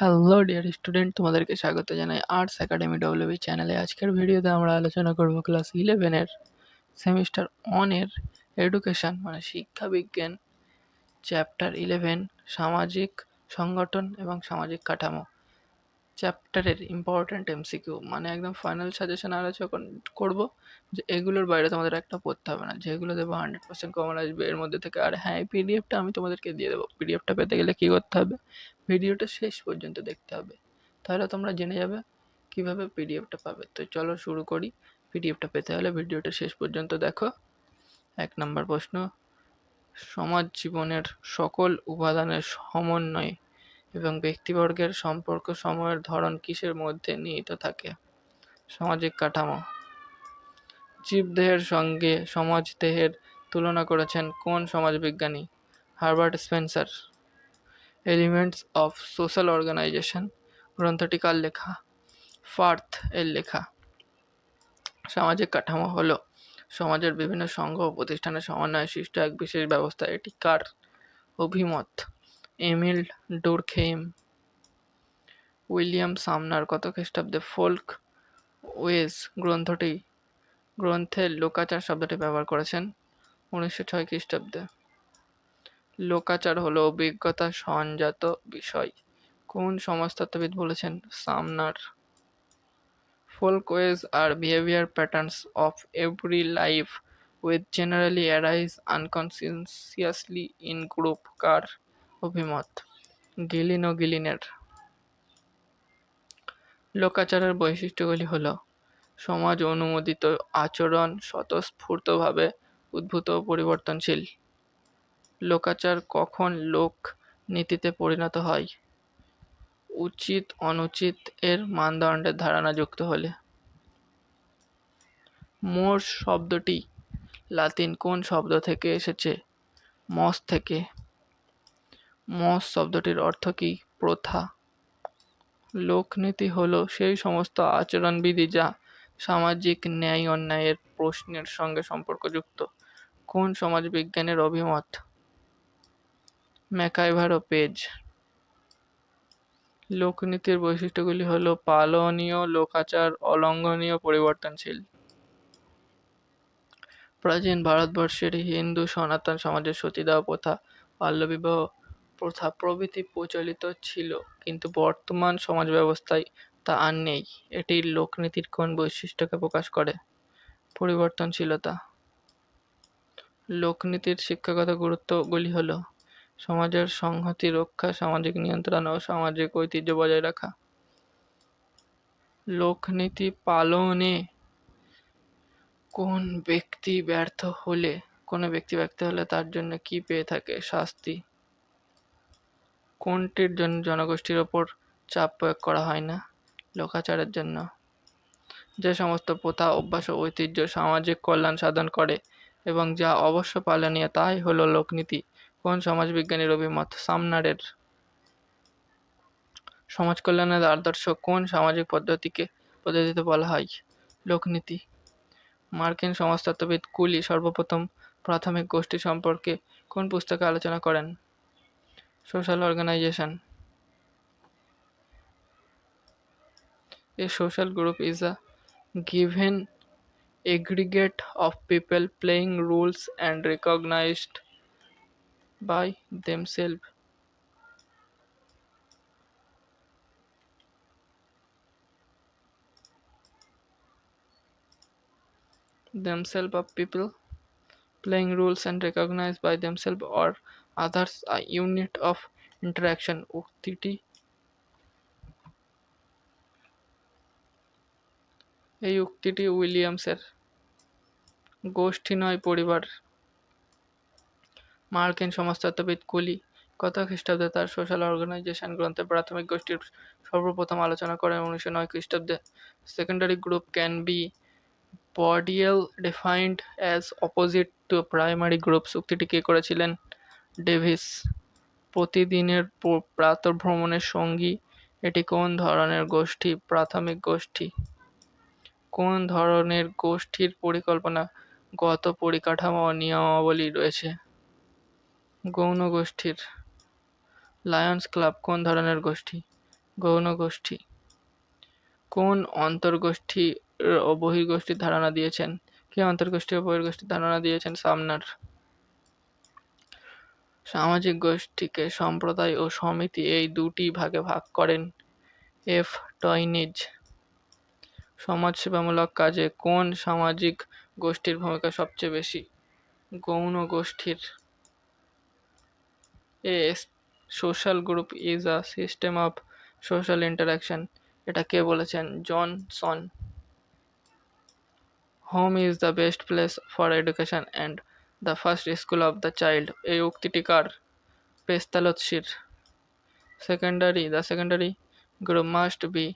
Hello dear student তোমাদেরকে স্বাগত জানাই আর্টস একাডেমি ডব্লিউবি চ্যানেলে আজকের ভিডিওতে আমরা আলোচনা করব ক্লাস ইলেভেনের সেমিস্টার ওয়ানের এডুকেশান মানে শিক্ষাবিজ্ঞান চ্যাপ্টার ইলেভেন সামাজিক সংগঠন এবং সামাজিক কাঠামো চ্যাপ্টারের ইম্পর্ট্যান্ট এমসিকিউ মানে একদম ফাইনাল সাজেশন আলোচনা করবো যে এগুলোর বাইরে তোমাদের একটা পড়তে হবে না যেগুলো দেবো হান্ড্রেড পার্সেন্ট কমন আসবে এর মধ্যে থেকে আর হ্যাঁ পিডিএফটা আমি তোমাদেরকে দিয়ে দেবো পিডিএফটা পেতে গেলে কী করতে হবে ভিডিওটা শেষ পর্যন্ত দেখতে হবে তাহলে তোমরা জেনে যাবে কীভাবে পিডিএফটা পাবে তো চলো শুরু করি পিডিএফটা পেতে হলে ভিডিওটা শেষ পর্যন্ত দেখো এক নম্বর প্রশ্ন সমাজ জীবনের সকল উপাদানের সমন্বয় এবং ব্যক্তিবর্গের সম্পর্ক সময়ের ধরন কিসের মধ্যে নিহিত থাকে সামাজিক কাঠামো জীবদেহের সঙ্গে সমাজ দেহের তুলনা করেছেন কোন সমাজবিজ্ঞানী Herbert Spencer elements of social organisation গ্রন্থটি কার লেখা ফার্থ এর লেখা সামাজিক কাঠামো হলো সমাজের বিভিন্ন সংঘ ও প্রতিষ্ঠানের সমন্বয়ে সৃষ্ট এক বিশেষ ব্যবস্থা এটি কার অভিমত এমিল ডোরখেম উইলিয়াম সামনার কত খ্রিস্টাব্দে ফোল্ক ওয়েজ গ্রন্থটি গ্রন্থে লোকাচার শব্দটি ব্যবহার করেছেন উনিশশো ছয় খ্রিস্টাব্দে লোকাচার হল অভিজ্ঞতা সঞ্জাত বিষয় কোন সমাজতত্ত্ববিদ বলেছেন Sumner folkways are behaviour patterns of every life with generally arise unconsciously in group কার অভিমত গিলিন ও গিলিনের লোকাচারের বৈশিষ্ট্যগুলি হল সমাজ অনুমোদিত আচরণ স্বতঃস্ফূর্তভাবে উদ্ভূত ও পরিবর্তনশীল লোকাচার কখন লোক নীতিতে পরিণত হয় উচিত অনুচিত এর মানদণ্ডের ধারণা যুক্ত হলে মোর শব্দটি লাতিন কোন শব্দ থেকে এসেছে মস থেকে মস শব্দটির অর্থ কি প্রথা লোকনীতি হলো সেই সমস্ত আচরণবিধি যা সামাজিক ন্যায় অন্যায়ের প্রশ্নের সঙ্গে সম্পর্কযুক্ত কোন সমাজ বিজ্ঞানের অভিমত ম্যাকাইভার ও পেজ লোকনীতির বৈশিষ্ট্যগুলি হল পালনীয় লোকাচার অলঙ্ঘনীয় পরিবর্তনশীল প্রাচীন ভারতবর্ষের হিন্দু সনাতন সমাজের সতীদাহ প্রথা বাল্যবিবাহ প্রথা প্রভৃতি প্রচলিত ছিল কিন্তু বর্তমান সমাজ ব্যবস্থায় তা আর নেই এটি লোকনীতির কোন বৈশিষ্ট্যকে প্রকাশ করে পরিবর্তনশীলতা লোকনীতির শিক্ষাগত গুরুত্বগুলি হল সমাজের সংহতি রক্ষা সামাজিক নিয়ন্ত্রণ ও সামাজিক ঐতিহ্য বজায় রাখা লোকনীতি পালনে কোন ব্যক্তি ব্যর্থ হলে কোনো ব্যক্তি ব্যর্থ হলে তার জন্য কী পেয়ে থাকে শাস্তি কোনটির জন্য জনগোষ্ঠীর ওপর চাপ প্রয়োগ করা হয় না লোকাচারের জন্য যে সমস্ত প্রথা অভ্যাস ও ঐতিহ্য সামাজিক কল্যাণ সাধন করে এবং যা অবশ্য পালনীয় তাই হলো লোকনীতি কোন সমাজবিজ্ঞানীর অভিমত সামনারের সমাজ কল্যাণের আদর্শ কোন সামাজিক পদ্ধতিকে পদ্ধতিতে বলা হয় লোকনীতি মার্কিন সমাজতত্ত্ববিদ কুলি সর্বপ্রথম প্রাথমিক গোষ্ঠী সম্পর্কে কোন পুস্তকে আলোচনা করেন Social organization. A social group is a given aggregate of people playing rules and recognized by themselves. Of people playing rules and recognized by themselves or others a unit of interaction উক্তিটি এই উক্তিটি উইলিয়ামসের গোষ্ঠী নয় পরিবার মার্কিন সমাজতত্ত্ববিদ কুলি কত খ্রিস্টাব্দে তার সোশ্যাল অর্গানাইজেশন গ্রন্থে প্রাথমিক গোষ্ঠীর সর্বপ্রথম আলোচনা করেন উনিশশো নয় খ্রিস্টাব্দে secondary group can be broadly defined as opposite to primary group চুক্তিটি কে করেছিলেন ডেভিস প্রতিদিনের প্রাতর্ভ্রমণের সঙ্গী এটি কোন ধরনের গোষ্ঠী প্রাথমিক গোষ্ঠী কোন ধরনের গোষ্ঠীর পরিকল্পনা গত পরিকাঠামো ও নিয়মাবলী রয়েছে গৌণ গোষ্ঠীর লায়ন্স ক্লাব কোন ধরনের গোষ্ঠী গৌণ গোষ্ঠী কোন অন্তর্গোষ্ঠী বহির্গোষ্ঠীর ধারণা দিয়েছেন কে অন্তর্গোষ্ঠী ও বহির্গোষ্ঠীর ধারণা দিয়েছেন সামনার সামাজিক গোষ্ঠীকে সম্প্রদায় ও সমিতি এই দুটি ভাগে ভাগ করেন এফ টয়নিজ সমাজসেবামূলক কাজে কোন সামাজিক গোষ্ঠীর ভূমিকা সবচেয়ে বেশি গৌণ গোষ্ঠীর a social group is a system of social interaction এটা কে বলেছেন Johnson home is the best place for education and the first school of the child এই উক্তিটি কার পেস্তালৎসির secondary the secondary group must be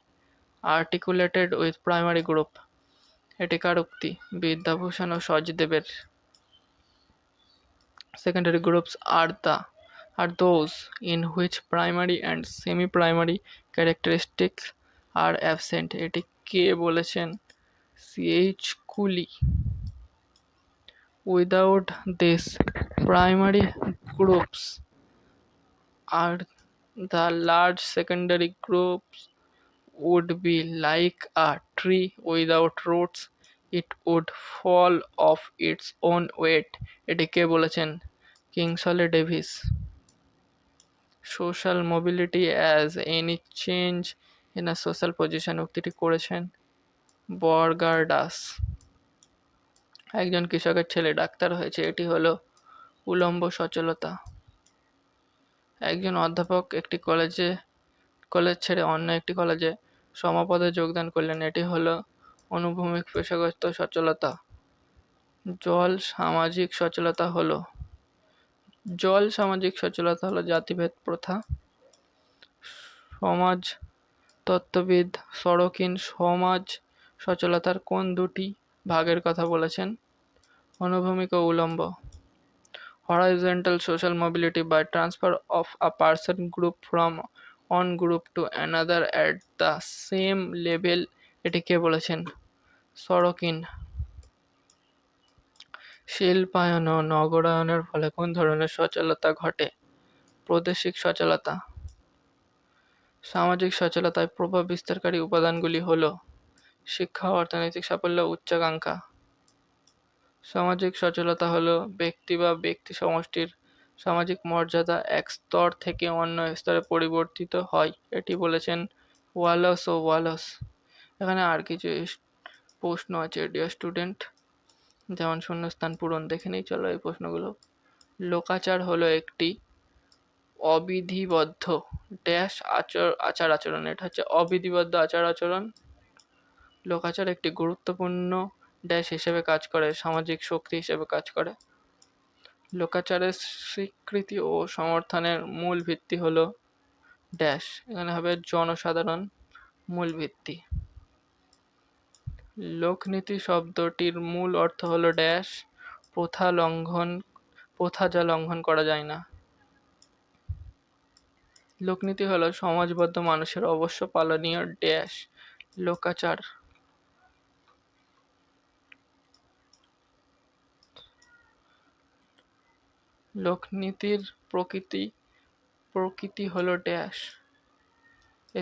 articulated with primary group এটি কার উক্তি বিদ্যাভূষণ ও সজদেবের secondary groups are the are those in which primary and semi primary characteristic are absent এটি কে বলেছেন CH কুলি without this primary groups are the large secondary groups would be like a tree without roots it would fall off its own weight এটি কে বলেছেন Kingsley Davis social mobility as any change in a social position উক্তিটি করেছেন বর্গার একজন কৃষকের ছেলে doctor হয়েছে এটি হলো উলম্ব সচলতা একজন অধ্যাপক একটি কলেজে কলেজ ছেড়ে অন্য একটি কলেজে সমপদে যোগদান করলেন এটি হলো অনুভূমিক পেশাগত সচলতা জল সামাজিক সচলতা হলো জল সামাজিক সচলতা হলো জাতিভেদ প্রথা সমাজ তত্ত্ববিদ সড়কিন সমাজ সচলতার কোন দুটি ভাগের কথা বলেছেন অনুভূমিক ও উলম্ব হরাইজেন্টাল সোশ্যাল মোবিলিটি বা transfer of a person group from one group to another at the same level এটি কে বলেছেন সড়কিন শিল্পায়ন ও নগরায়নের ফলে কোন ধরনের সচলতা ঘটে প্রাদেশিক সচলতা সামাজিক সচলতায় প্রভাব বিস্তারকারী উপাদানগুলি হলো শিক্ষা অর্থনৈতিক সাফল্য উচ্চাকাঙ্ক্ষা সামাজিক সচলতা হলো ব্যক্তি বা ব্যক্তি সমষ্টির সামাজিক মর্যাদা এক স্তর থেকে অন্য স্তরে পরিবর্তিত হয় এটি বলেছেন ওয়ালস ও ওয়ালস এখানে আর কিছু প্রশ্ন আছে ডিয়ার স্টুডেন্ট যেমন শূন্যস্থান পূরণ দেখে নেই চলো এই প্রশ্নগুলো লোকাচার হলো একটি অবিধিবদ্ধ ড্যাশ আচর আচার আচরণ এটা হচ্ছে অবিধিবদ্ধ আচার আচরণ লোকাচার একটি গুরুত্বপূর্ণ ড্যাশ হিসেবে কাজ করে সামাজিক শক্তি হিসেবে কাজ করে লোকাচারের স্বীকৃতি ও সমর্থনের মূল ভিত্তি হলো ড্যাশ এখানে হবে জনসাধারণ মূল ভিত্তি লোকনীতি শব্দটির মূল অর্থ হলো ড্যাশ প্রথা লঙ্ঘন প্রথা যা লঙ্ঘন করা যায় না লোকনীতি হলো সমাজবদ্ধ মানুষের অবশ্য পালনীয় ড্যাশ লোকাচার লোকনীতির প্রকৃতি প্রকৃতি হল ড্যাশ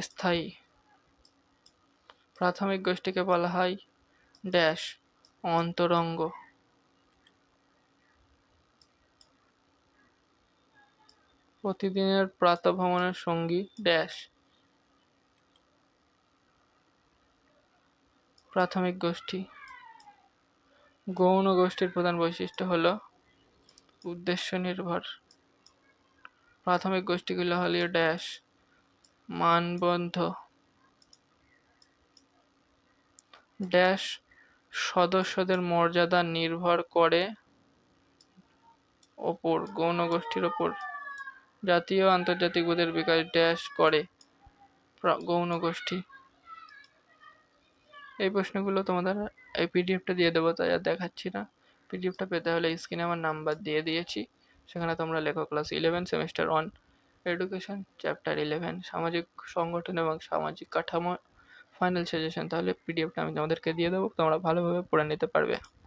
স্থায়ী প্রাথমিক গোষ্ঠীকে বলা হয় ড্যাশ অন্তরঙ্গ প্রতিদিনের প্রাতঃভ্রমণের সঙ্গী ড্যাশ প্রাথমিক গোষ্ঠী গৌণ গোষ্ঠীর প্রধান বৈশিষ্ট্য হলো উদ্দেশ্য নির্ভর প্রাথমিক গোষ্ঠীগুলো হল ড্যাশ মানবন্ধ ড্যাশ সদস্যদের মর্যাদা নির্ভর করে ওপর গৌণ গোষ্ঠীর ওপর জাতীয় আন্তর্জাতিক বোধের বিকাশ ড্যাশ করে গৌণ গোষ্ঠী এই প্রশ্নগুলো তোমাদের এই পিডিএফটা দিয়ে দেবো তাই আর দেখাচ্ছি না পিডিএফটা পেতে হলে স্ক্রিনে আমার নাম্বার দিয়ে দিয়েছি সেখানে তোমরা লেখো class eleven semester one education chapter eleven সামাজিক সংগঠন এবং সামাজিক কাঠামো ফাইনাল সাজেশন তাহলে পিডিএফটা আমি তোমাদেরকে দিয়ে দেবো তোমরা ভালোভাবে পড়ে নিতে পারবে